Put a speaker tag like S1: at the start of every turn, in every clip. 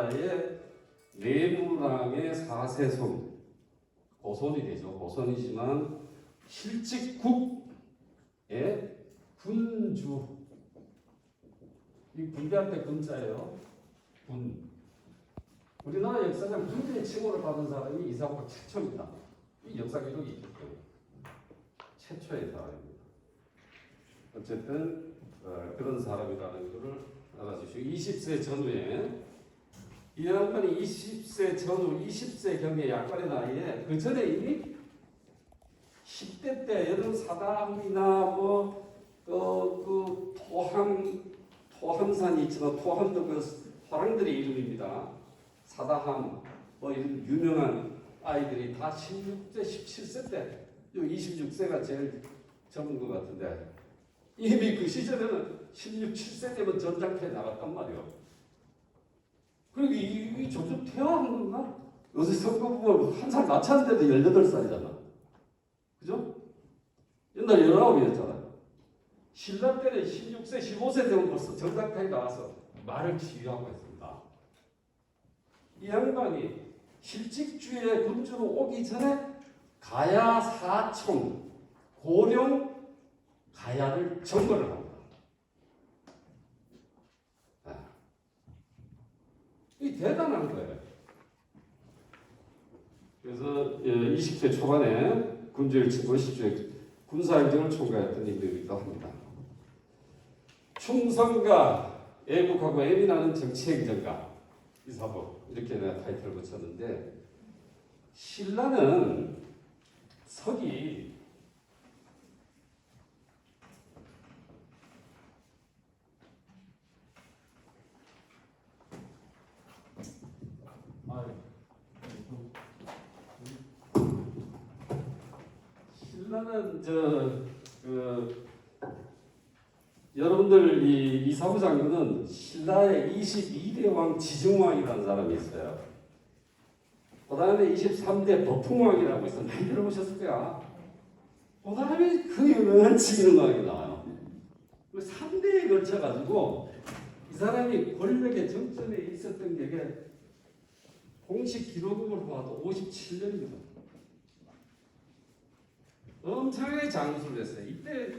S1: 의 내부랑의 사세손 고손이 되죠. 고손이지만 실직국의 군주 이 군대한테 군자예요. 군. 우리나라 역사상 군대의 칭호를 받은 사람이 이사옥 최초입니다. 이 역사 기록이 있기 때문에 최초의 사람입니다. 어쨌든 어, 그런 사람이라는 것을 알아주시고 20세 전후에 이 양반이 20세 전후 20세 경의 약간의 나이에 그 전에 이미 10대 때 여러 사담이나 뭐그 토함 토함산이 있지만 토함도 그 화랑들의 이름입니다. 사다함 뭐 이런 유명한 아이들이 다 16세 17세 때 26세가 제일 적은 것 같은데 이미 그 시절에는 16, 7세 되면 전장터에 나갔단 말이에요. 그리고 이, 이 조조 태어난 건가? 요새 보면 한살 낳았는데도 18살이잖아. 그죠? 옛날에 19이었잖아요. 신라 때는 16세, 15세 되면 벌써 전장터에 나와서 말을 지휘하고 했습니다. 이 양반이 실직주의 군주로 오기 전에 가야 사총, 고령 가야를 점거를 합니다. 아. 이 대단한 거예요. 그래서 20세 초반에 군주를 치고 시주의 군사행정을 총괄했던 인물이기도 합니다. 충성과 애국하고 애민하는 정치행정가 이사복 이렇게 내가 타이틀을 붙였는데 신라는 석이 아유, 신라는 저그 여러분들 이 이사부 장군은 신라의 22대 왕 지증왕이라는 사람이 있어요. 그 다음에 23대 버풍왕이라고 있어. 많이 들어보셨을 거야. 그 다음에 그 유명한 지증왕이 나와요. 그 3대에 걸쳐가지고 이 사람이 권력의 정점에 있었던 게 공식 기록으로 봐도 57년입니다. 엄청나게 장수를 했어요. 이때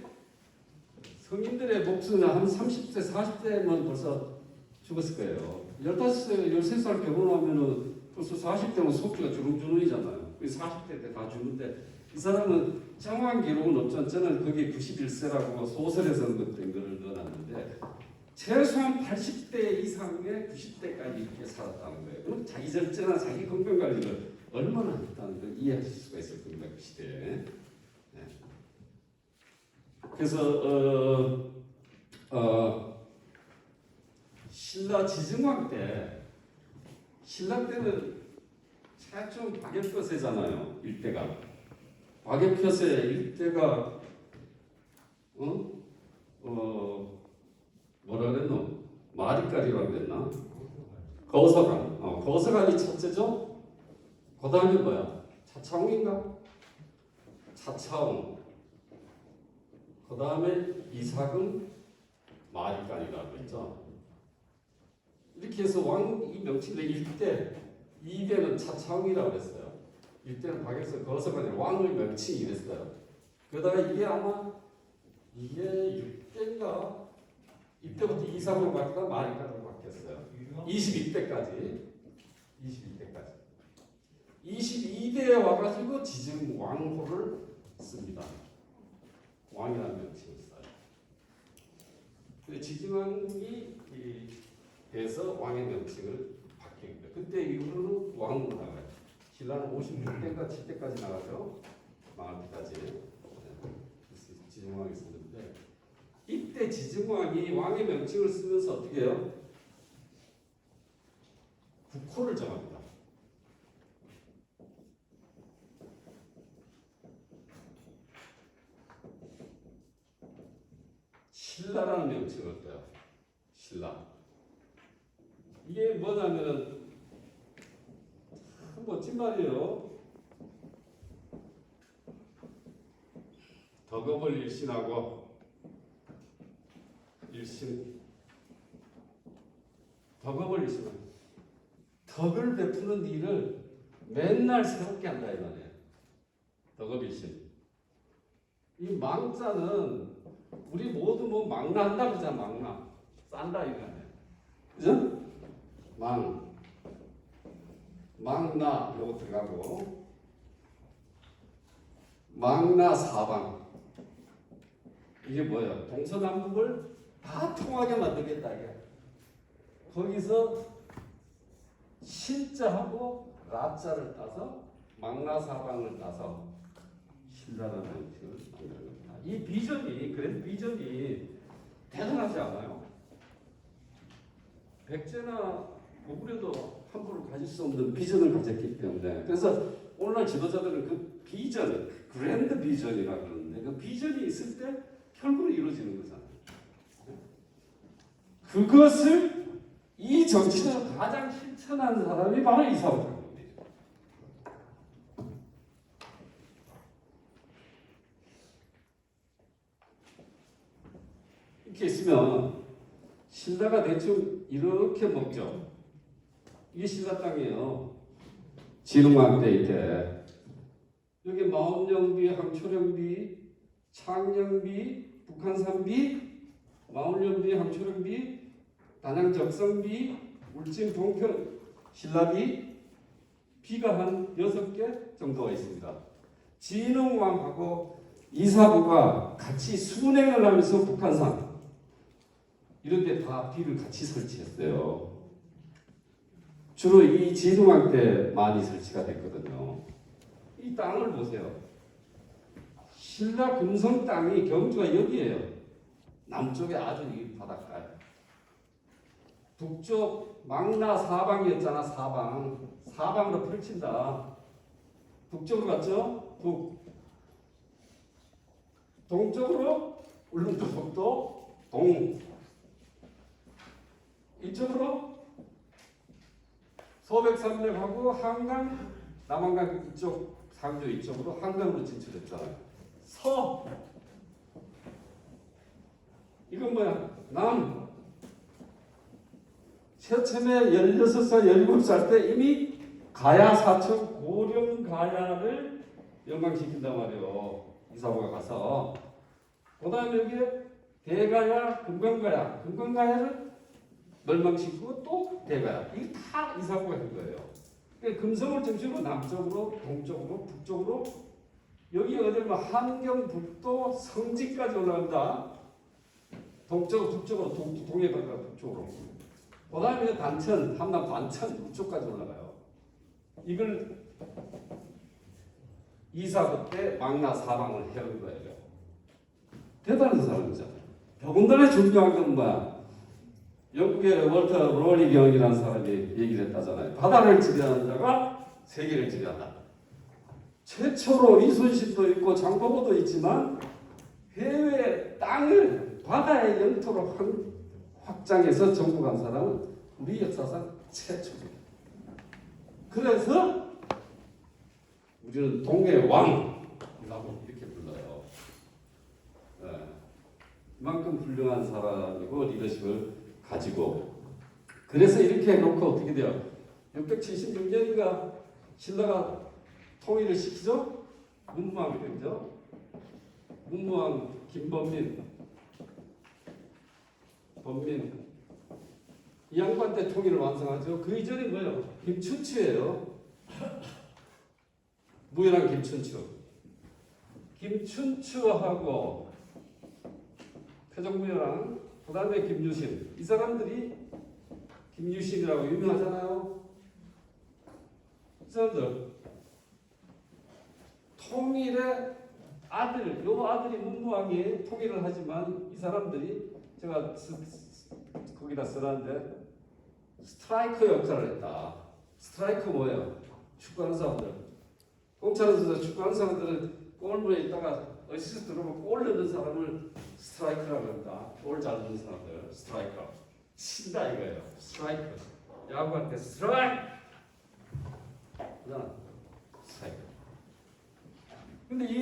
S1: 성인들의 목수는 한 30세, 40대면 벌써 죽었을 거예요. 15세, 13살 결혼하면은 벌써 40대면 속주가 주름주름이잖아요. 40대 때 다 죽는데 이 사람은 정확한 기록은 없지만 저는 거기에 91세라고 소설에서 된 거를 넣어놨는데 최소한 80대 이상의 90대까지 이렇게 살았다는 거예요. 그럼 자기 절제나 자기 건강 관리를 얼마나 했다는 걸 이해하실 수가 있을 겁니다. 그 시대에. 네. 그래서 어, 어, 신라 지증왕 때 신라 때는 최초 박역거세잖아요. 일대가 박역거세 일대가 어? 어 뭐라 그랬노? 마리까리라고 그랬나? 거서관. 어, 거서관이 첫째죠? 그 다음에 뭐야? 차차홍인가? 차차홍. 그 다음에 이삭은 마리까리라고 했죠. 이렇게 해서 왕이 명칭인데 일대, 이대는 차차홍이라고 그랬어요. 일대는 박에서 거서관이 왕의 명칭이 이랬어요. 그러다가 이게 아마 이게 6대인가 이때부터 이상으로 바뀌다 마리까리로 바뀌었어요. 22대까지. 22대까지. 22대에 와가지고 지증 왕호를 씁니다. 왕이라는 명칭을 써요. 그 지증왕이 돼서 왕의 명칭을 바뀝니다. 그때 이후로는 왕으로 나가요. 신라는 56대인가 7대까지 나가죠. 망할 때까지. 지증왕이 쓰는데 이때 지증왕이 왕의 명칭을 쓰면서 어떻게 해요? 국호를 정합니다. 신라라는 명칭을 써요. 신라. 이게 뭐냐면은 참 멋진 말이에요. 덕업을 일신하고 일신 덕업을 있으면 덕을 베푸는 일을 맨날 새롭게 한다 이 말이에요. 덕업일심. 이 망자는 우리 모두 뭐 망나한다 그러잖아 망나 싼다 이거 아니야. 그죠? 망 망나 요거 들어가고 망나 사방 이게 뭐예요? 동서남북을 다 통하게 만들겠다 이게. 거기서 신자하고 라자를 따서 망나사방을 따서 신라라는 만드는 겁니다. 이 비전이 그런 비전이 대단하지 않아요? 백제나 고구려도 함부로 가질 수 없는 비전을 가졌기 때문에 그래서 오늘날 지도자들은 그 비전, 그랜드 비전이라 그러는데 그 비전이 있을 때 결국은 이루어지는 거잖아요. 그것을 이 정치를 가장 실천한 사람이 바로 이사오입니다. 이렇게 있으면 신라가 대충 이렇게 먹죠. 이게 신라 땅이에요. 진흥왕 때 이때 여기 마운영비, 항초령비, 창녕비, 북한산비, 마운영비, 항초령비, 단양 적성비, 울진 동평 신라비 비가 한 여섯 개 정도가 있습니다. 진흥왕하고 이사부가 같이 순행을 하면서 북한산 이런 데 다 비를 같이 설치했어요. 주로 이 진흥왕 때 많이 설치가 됐거든요. 이 땅을 보세요. 신라 금성 땅이 경주가 여기에요. 남쪽에 아주 이 바닷가에. 북쪽 망나 사방이었잖아 사방. 사방으로 펼친다. 북쪽으로 갔죠? 북. 동쪽으로 울릉도 북도 동. 이쪽으로 소백산맥하고 한강 남한강 이쪽 상주 이쪽으로 한강으로 진출했잖아요. 서 이건 뭐야? 남 최첨에 16살, 17살 때 이미 가야 사천 고령 가야를 영광시킨단 말이에요. 이사부가 가서 그 다음에 여기에 대가야, 금강가야, 금강가야를 멸망시키고 또 대가야. 이게 다 이사부가 한 거예요. 그러니까 금성을 중심으로 남쪽으로, 동쪽으로, 북쪽으로 여기 어디 뭐 한경북도 성지까지 올라간다. 동쪽, 북쪽으로, 동, 동해 바다 북쪽으로. 그 다음에 단천, 함남 단천 북쪽까지 올라가요. 이걸 이사부 때 망나 사방을 해온 거예요. 대단한 사람이죠. 더군다나 중요한 건 뭐야? 영국의 월터 로리 경이라는 사람이 얘기를 했다잖아요. 바다를 지배하는 자가 세계를 지배한다. 최초로 이순신도 있고 장보고도 있지만 해외 땅을 바다의 영토로 확- 확장해서 정복한 사람은 우리 역사상 최초입니다. 그래서 우리는 동해 왕이라고 이렇게 불러요. 네. 이만큼 훌륭한 사람이고 리더십을 가지고 그래서 이렇게 해놓고 어떻게 돼요? 676년인가 신라가 통일을 시키죠? 문무왕이 되죠? 문무왕 김범민 범민 이 양반 때 통일을 완성하죠. 그 이전이 뭐예요? 김춘추예요. 무열한 김춘추. 김춘추하고 태종무열한 그 다음에 김유신 이 사람들이 김유신이라고 유명하잖아요. 이 사람들 통일의 아들, 요 아들이 문무왕이 통일을 하지만 이 사람들이 제가 거기다 써놨는데 스트라이커 역할을 했다. 스트라이커 뭐예요? 축구하는 사람들. 공차에서 축구하는 사람들은 골문에 있다가 어시스트 들어오면 골 넣는 사람을 스트라이커라고 한다. 골잘 넣는 사람들 스트라이커. 친다 이거예요. 스트라이커. 야구한테 스트라이크. 그잖아. 스트라이커. 근데 이,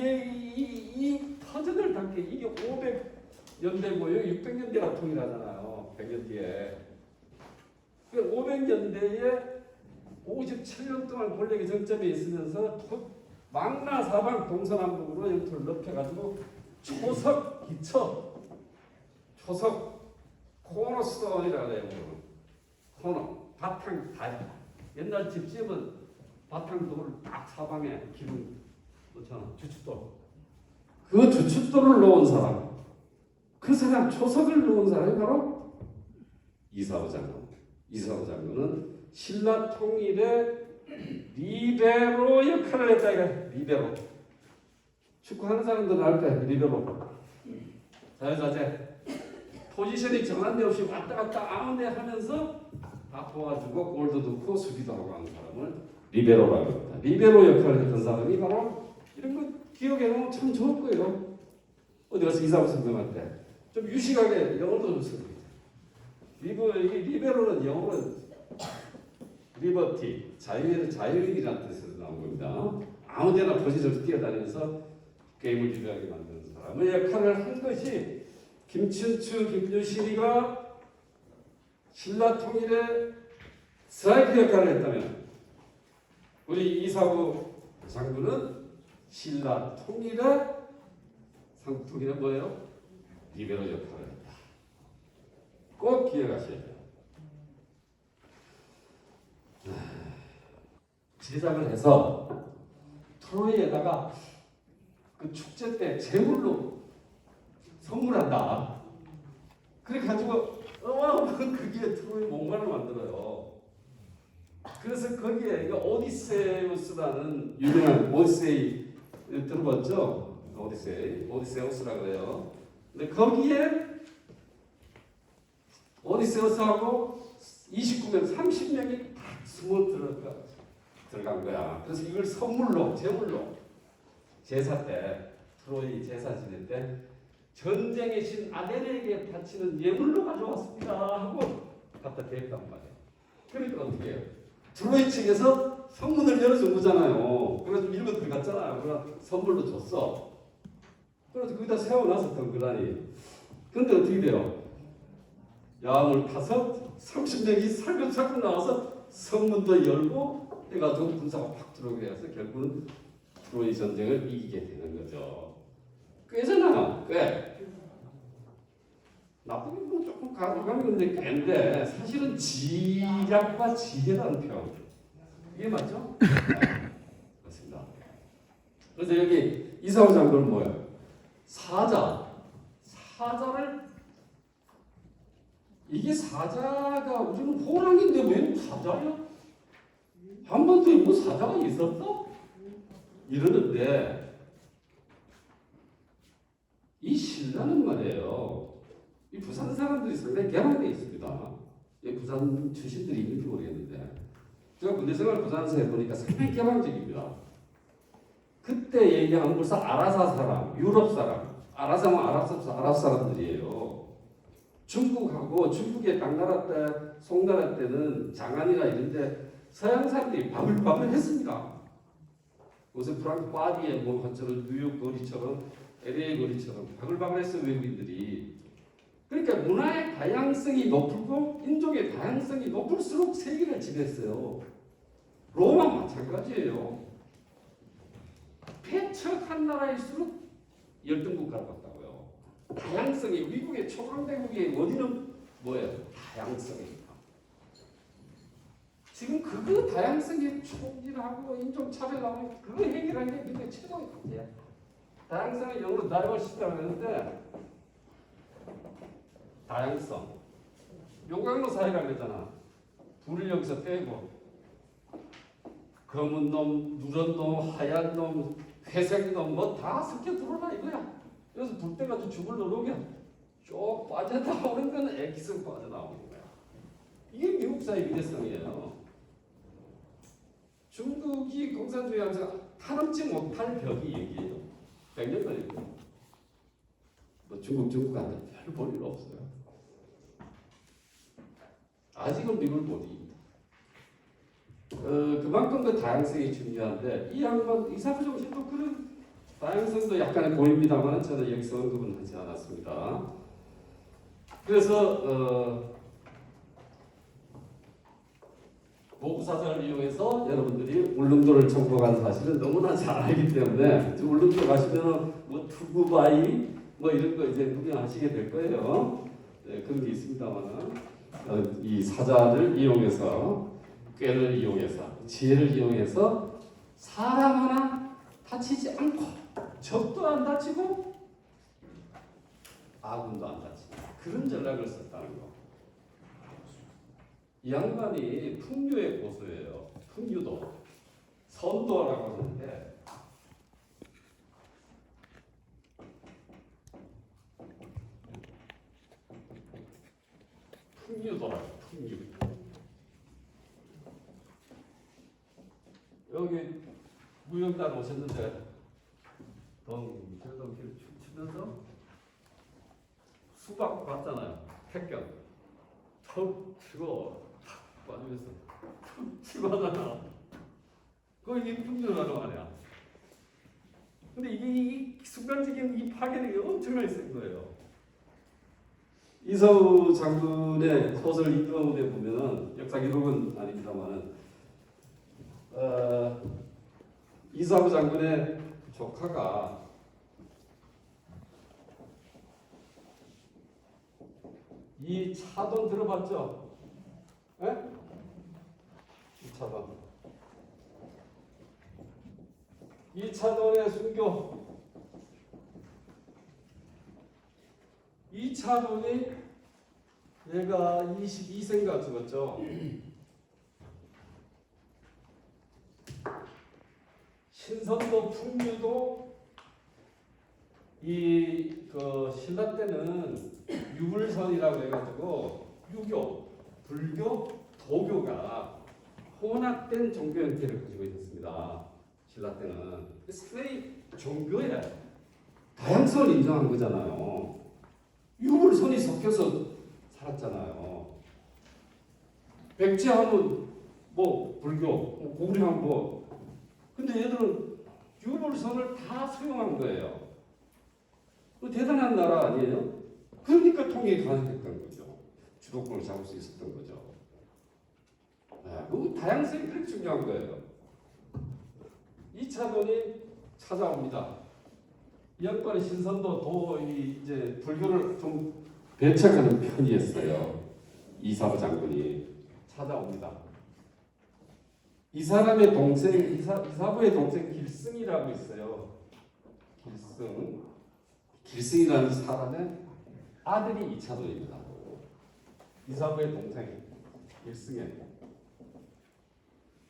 S1: 이, 이 터전을 닿게 이게 500년대 뭐 여기 600년대가 통일하잖아요. 100년 뒤에. 그 500년대에 57년 동안 권력의 정점에 있으면서 토- 망나 사방 동서남북으로 영토를 넓혀가지고 초석 기초 초석 코너스톤이라 그래요. 코너 바탕 다 옛날 집집은 바탕 돌을 딱 사방에 기둥 놓잖아 주춧돌. 그 주춧돌을 놓은 사람, 그 사람 초석을 놓은 사람이 바로 이사오 장군. 이사오 장군은 신라 통일의 리베로 역할을 했다 이거 리베로. 축구하는 사람들은 알 거야 리베로. 자유자재. 포지션이 정한데 없이 왔다 갔다 아무데 하면서 다 도와주고 골도 넣고 수비도 하고 하는 사람을 리베로라고 합니다. 리베로 역할을 했던 사람이 바로 이런 거 기억해 놓으면 참 좋을 거예요. 어디 가서 설명할 때좀 유식하게 영어도 좀 쓰고 리버 이 리베로는 영어는 리버티 자유 자유인이라는 뜻에서 나온 겁니다. 아무데나 포지션을 뛰어다니면서 게임을 유리하게 만드는 사람의 역할을 한 것이 김춘추, 김유신이가 신라 통일의 스트라이크 역할을 했다면 우리 이사구 장군은 신라 통일의 상통일은 뭐예요? 리베로 역할을 했다. 꼭 기억하셔야 돼요. 제작을 해서 트로이에다가 그 축제 때 제물로 선물한다. 그래 가지고 어마어마한 그게 트로이 목마를 만들어요. 그래서 거기에 이 오디세우스라는 유명한 오디세이 들어봤죠? 오디세이, 오디세우스라 그래요. 근데 거기에 오디세우스하고 29명, 30명이 다 숨어 들어간 거야. 그래서 이걸 선물로, 제물로 제사 때 트로이 제사 지낼 때 전쟁의 신 아델에게 바치는 예물로 가져왔습니다 하고 갖다 대했단 말이에요. 그러니까 어떻게 해요? 트로이 측에서 성문을 열어준 거잖아요. 그래서 밀고 들어갔잖아요. 그래서 선물로 줬어. 그래서 거기다 세워놔서 덩그라니. 근데 어떻게 돼요? 야물 타서 30명이 살금살금 나와서 성문도 열고 해가지고 군사가 팍 들어오게 해서 결국은 트로이 전쟁을 이기게 되는 거죠. 꽤잖아, 꽤. 나쁘게 보면 조금 가져가는 건데 꽤인데 사실은 지략과 지혜라는 표현. 이게 맞죠? 네, 그렇습니다. 그래서 여기 이사오 장군은 뭐예요? 사자. 사자를 이게 사자가 우리는 호랑인데 왜 사자야? 한 번도 뭐 사자가 있었어? 이러는데 이 신라는 말이에요. 이 부산 사람들이 상당히 개방돼 있습니다. 이 부산 출신들이 있는지 모르겠는데 제가 군대 생활 부산에서 해보니까 상당히 개방적입니다. 그때 얘기한 벌써 아라사 사람, 유럽 사람, 아라사는 아랍, 아랍 사람들이에요. 중국하고 중국의 당나라 때, 송나라 때는 장안이나 이런데 서양 사람들이 바글바글 했습니다. 요새 프랑스 파리의 뭐 것처럼 뉴욕 거리처럼 LA 거리처럼 바글바글했어 외국인들이. 그러니까 문화의 다양성이 높고 인종의 다양성이 높을수록 세계를 지배했어요. 로마 마찬가지예요. 패척한 나라일수록 열등 국가로 갔다고요. 다양성이 미국의 초강대국의 원인은 뭐예요? 다양성입니다. 지금 그거 다양성이 총질하고 인종차별하고 그거 해결하는 게 미국의 최고의 문제야. 다양성을 영어로 다이버시티라고 하는데 다양성. 용광로 사회라 그랬잖아. 불을 여기서 빼고 검은 놈, 누런 놈, 하얀 놈, 회색 놈 뭐 다 섞여 들어오라 이거야. 그래서 불 때가지고 죽을 누르면 쭉 빠져나오는 거는 엑기스 빠져나오는 거야. 이게 미국 사회 미래성이에요. 중국이 공산주의 하면서 타넘지 못할 벽이 여기에요. 100년 걸리고. 뭐 중국 중국한테 별볼일 없어요. 아직은 미국을 못 이깁니다. 어, 그만큼 그 다양성이 중요한데 이 양반 이사부 정신도 그런 다양성도 약간의 보입니다만 저는 여기서 언급은 하지 않았습니다. 그래서 어, 도구사전을 이용해서 여러분들이 울릉도를 정복한 사실은 너무나 잘 알기 때문에 울릉도 가시면은 뭐 투구바위 뭐 이런 거 이제 구경하시게 될 거예요. 네, 그런 게 있습니다만은 어, 이 사자를 이용해서 꾀를 이용해서 지혜를 이용해서 사람 하나 다치지 않고 적도 안 다치고 아군도 안 다치고 그런 전략을 썼다는 거. 이 양반이 풍류의 고수예요. 풍류도 선도라고 하는데 풍류도라고 풍류. 여기 무용단 오셨는데 덩실덩실 춤추면서 수박 봤잖아요. 택견 턱 치고 탁 빠지면서 툭 치고 하잖아. 그거 이게 풍류라고 말이야. 근데 이게 이 순간적인 이 파괴력이 엄청나게 센 거예요. 이서우 장군의 소설 이병훈에 보면은 역사 기록은 아닙니다만은 어, 이사우 장군의 조카가 이 차돈 들어봤죠? 예? 이 차돈. 이 차돈의 순교. 이 차돈이 얘가 22세인가 죽었죠. 신선도 풍류도 이 그 신라 때는 유불선이라고 해가지고 유교, 불교, 도교가 혼합된 종교 형태를 가지고 있었습니다. 신라 때는 상당히 종교에 다양성을 인정한 거잖아요. 유불선이 섞여서 살았잖아요. 백제하면 뭐 불교, 뭐 고구려하면 뭐 근데 얘들은 유불선을 다 수용한 거예요. 그 대단한 나라 아니에요? 그러니까 통일이 거죠. 주도권을 잡을 수 있었던 거죠. 아, 그 다양성이 그렇게 중요한 거예요. 이 차돈이 찾아옵니다. 이 양반의 신선도 도이 이제 불교를 좀 배척하는 편이었어요. 이사부 장군이 찾아옵니다. 이 사람의 동생 이사, 이사부의 동생 길승이라고 있어요. 길승. 길승이라는 사람의 아들이 이차돈입니다. 이사부의 동생 길승의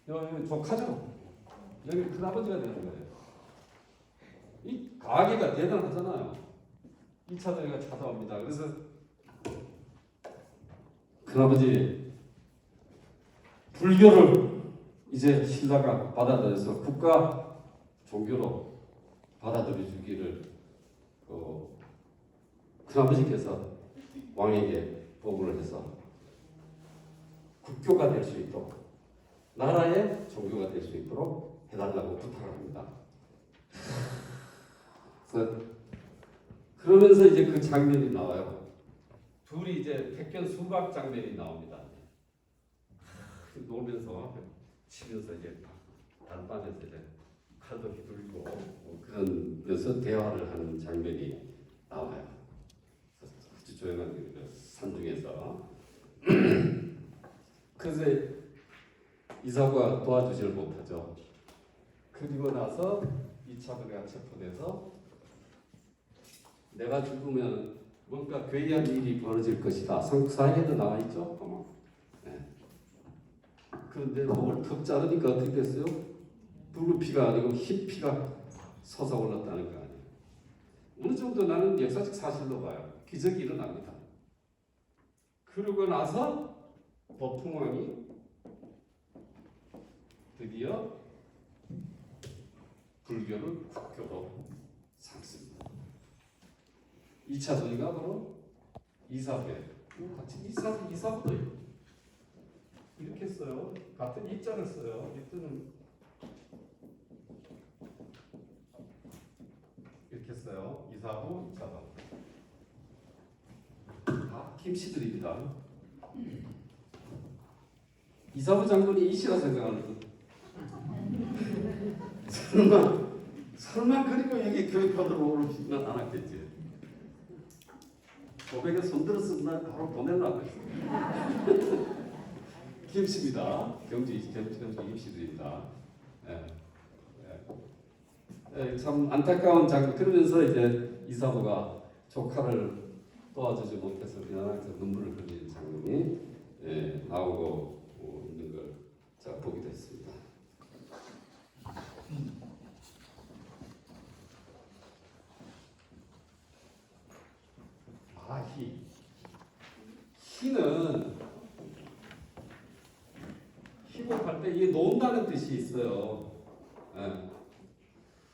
S1: 여기 조카죠. 여기 큰아버지가 되는 거예요. 이 가계가 대단하잖아요. 이차돈이가 찾아옵니다. 그래서 큰아버지 불교를 이제 신라가 받아들여서 국가 종교로 받아들여 주기를 그 큰아버지께서 왕에게 보고를 해서 국교가 될 수 있도록 나라의 종교가 될 수 있도록 해달라고 부탁을 합니다. 그러면서 이제 그 장면이 나와요. 둘이 이제 택견 수박 장면이 나옵니다. 놀면서 치면서 이제 단반에서 이제 칼도 휘둘리고 뭐 그런 데서 대화를 하는 장면이 나와요. 아주 조용한 그 산중에서 그래서 이사구가 도와주지를 못하죠. 그리고 나서 이차도가 체포돼서 내가 죽으면 뭔가 괴이한 일이 벌어질 것이다. 성사에도 나와 있죠. 네. 그런데 목을 턱 자르니까 어떻게 됐어요? 붉은 피가 아니고 흰 피가 솟아올랐다는 거 아니에요. 어느 정도 나는 역사적 사실로 봐요. 기적이 일어납니다. 그러고 나서 도풍왕이 드디어 불교를 국교로 삼습니다. 2차 전이가 바로 이사회. 같이 이사 이사부도 이렇게 써요. 같은 이자를 써요. 이때는 이렇게 써요. 이사부, 이사부. 다 김씨들입니다. 이사부 장군이 이씨라 생각하는 거. 설마 설마 그리고 여기 교육받으러 오르지는 않았겠지. 고백에 손들었으면 나 바로 보내려고 했어. 김씨입니다. 경주 경주 김씨들입니다. 예. 예. 예, 참 안타까운 장면. 그러면서 이제 이사부가 조카를 도와주지 못해서 미안해서 눈물을 흘리는 장면이 예, 나오고 있는 걸 제가 보게 됐습니다. 마희 희는 희곡할 때 이게 논다는 뜻이 있어요. 예.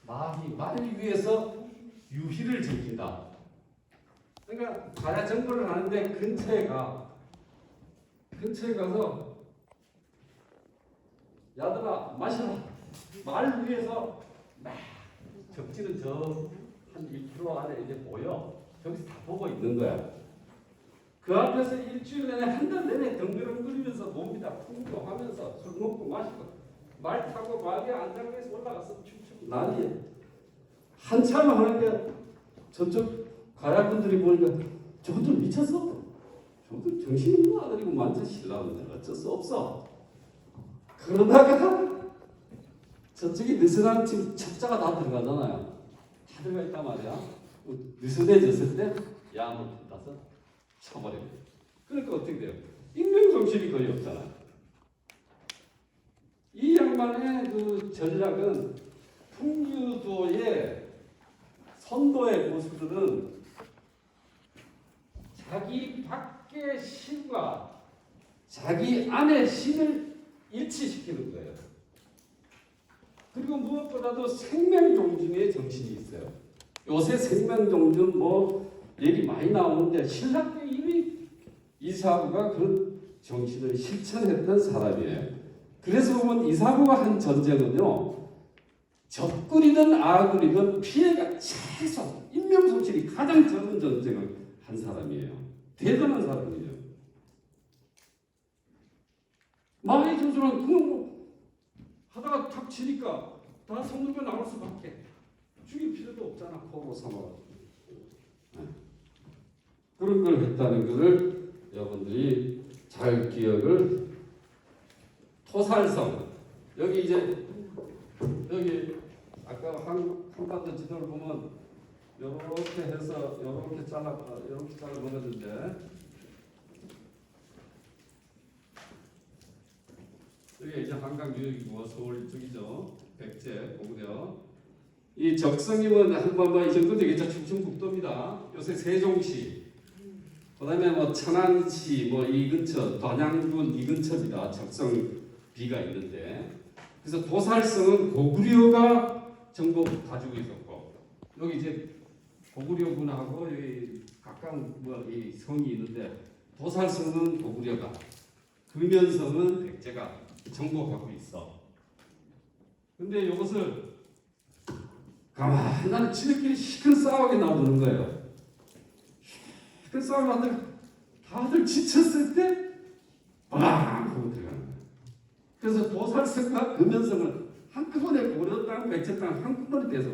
S1: 마희 말을 위해서 유희를 즐긴다. 그러니까 가야 정보를 하는데 근처에 가. 근처에 가서 야들아 마셔라. 말 위해서 막 적지는 저 한 1km 안에 이제 보여. 저기서 다 보고 있는 거야. 그 앞에서 일주일 내내 한 달 내내 덩그렁거리면서 놉니다. 풍경하면서 술 먹고 마시고. 말 타고 말에 안장에서 올라가서 춤추고 난리야. 한참 하는데 저쪽 가야분들이 보니까 저것들 미쳤어. 저것들 정신이 있는 아들이고 완전 신라는데 어쩔 수 없어. 그러다가 저쪽에 느슨한 지금 첩자가 다 들어가잖아요. 다 들어가 있단 말이야. 느슨해졌을 때 야물 따서 쳐버려. 그러니까 어떻게 돼요? 인명정신이 거의 없잖아. 이 양반의 그 전략은 풍류도의 선도의 고수들은 자기 밖의 신과 자기 안의 신을 일치시키는 거예요. 그리고 무엇보다도 생명종중의 정신이 있어요. 요새 생명종중 뭐 얘기 많이 나오는데 때 이미 이사부가 그 정신을 실천했던 사람이에요. 그래서 보면 이사부가 한 전쟁은요. 적군이든 아군이든 피해가 최소 인명손실이 가장 적은 전쟁을 한 사람이에요. 대단한 사람이에요. 마의 조선은 그뭐 하다가 탁 치니까 다 성능가 나올 수밖에 죽일 필요도 없잖아 코로 삼아가지고 네. 그런 걸 했다는 것을 여러분들이 잘 기억을 토살성 여기 이제 여기 아까 한 한반도 지도를 보면 요렇게 해서 요렇게 잘라 요렇게 잘라 먹었는데. 여기 이제 한강 유역이고 서울 쪽이죠. 백제 고구려. 이 적성이면 한번만 이 정도 되겠죠? 충청북도입니다. 요새 세종시. 그다음에 뭐 천안시 뭐 이 근처 단양군 이 근처입니다. 적성비가 있는데. 그래서 도살성은 고구려가 정복 가지고 있었고 여기 이제 고구려군하고 여기 가까운 뭐이 성이 있는데 도살성은 고구려가 금연성은 백제가 정복하고 있어. 근데 이것을 가만히 지들끼리 시큰 싸우게 놔두는 거예요. 시큰 싸우게 놔두고 다들 지쳤을 때 빵! 하고 들어가는 거예요. 그래서 도살성과 금연성을 한꺼번에 고려 땅, 백제 땅 한꺼번에 돼서